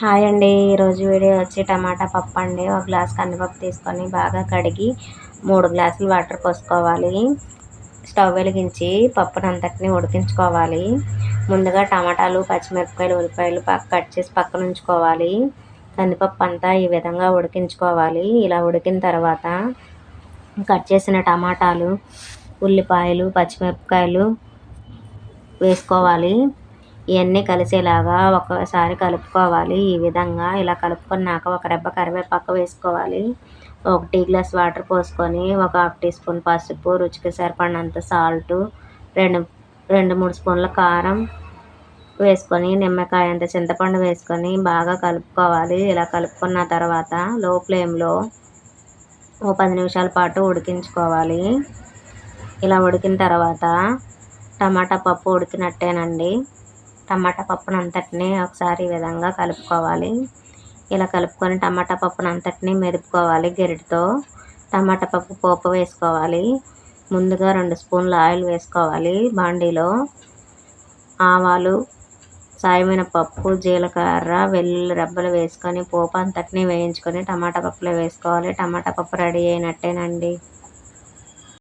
Hi అండి. ఈరోజు video వచ్చి టమాటా పప్పు అండి. ఒక గ్లాస్ కందిపప్పు తీసుకొని బాగా కడిగి మూడు గ్లాసులు వాటర్ పోసుకోవాలి. స్టవ్ వెలిగించి పప్పును అంతటిని ఉడికించుకోవాలి. ముందుగా టమాటాలు పచ్చిమిరపకాయలు ఉల్లిపాయలు పక్క కట్ చేసి పక్కన ఉంచుకోవాలి. కందిపప్పు అంతా ఈ విధంగా ఉడికించుకోవాలి. ఇలా ఉడికిన తర్వాత కట్ చేసిన టమాటాలు ఉల్లిపాయలు పచ్చిమిరపకాయలు వేసుకోవాలి. ఇవన్నీ కలిసేలాగా ఒకసారి కలుపుకోవాలి. ఈ విధంగా ఇలా కలుపుకున్నాక ఒక రెబ్బ కరివేపాకు వేసుకోవాలి. ఒక టీ గ్లాస్ వాటర్ పోసుకొని ఒక హాఫ్ టీ స్పూన్ పసుపు రుచికి సరిపడినంత సాల్ట్ రెండు రెండు మూడు స్పూన్ల కారం వేసుకొని నిమ్మకాయ అంత చింతపండు వేసుకొని బాగా కలుపుకోవాలి. ఇలా కలుపుకున్న తర్వాత లో ఫ్లేమ్లో ఓ పది నిమిషాల పాటు ఉడికించుకోవాలి. ఇలా ఉడికిన తర్వాత టమాటా పప్పు ఉడికినట్టేనండి. టమాటా పప్పును అంతటినీ ఒకసారి ఈ విధంగా కలుపుకోవాలి. ఇలా కలుపుకొని టమాటా పప్పును అంతటినీ మెదుపుకోవాలి గెరిటితో. టమాటా పప్పు పోపు వేసుకోవాలి. ముందుగా రెండు స్పూన్ల ఆయిల్ వేసుకోవాలి బాండీలో. ఆవాలు సాయమైన పప్పు జీలకర్ర వెల్లుల్లి రెబ్బలు వేసుకొని పోపు అంతటినీ వేయించుకొని టమాటా పప్పులో వేసుకోవాలి. టమాటా పప్పు రెడీ అయినట్టేనండి.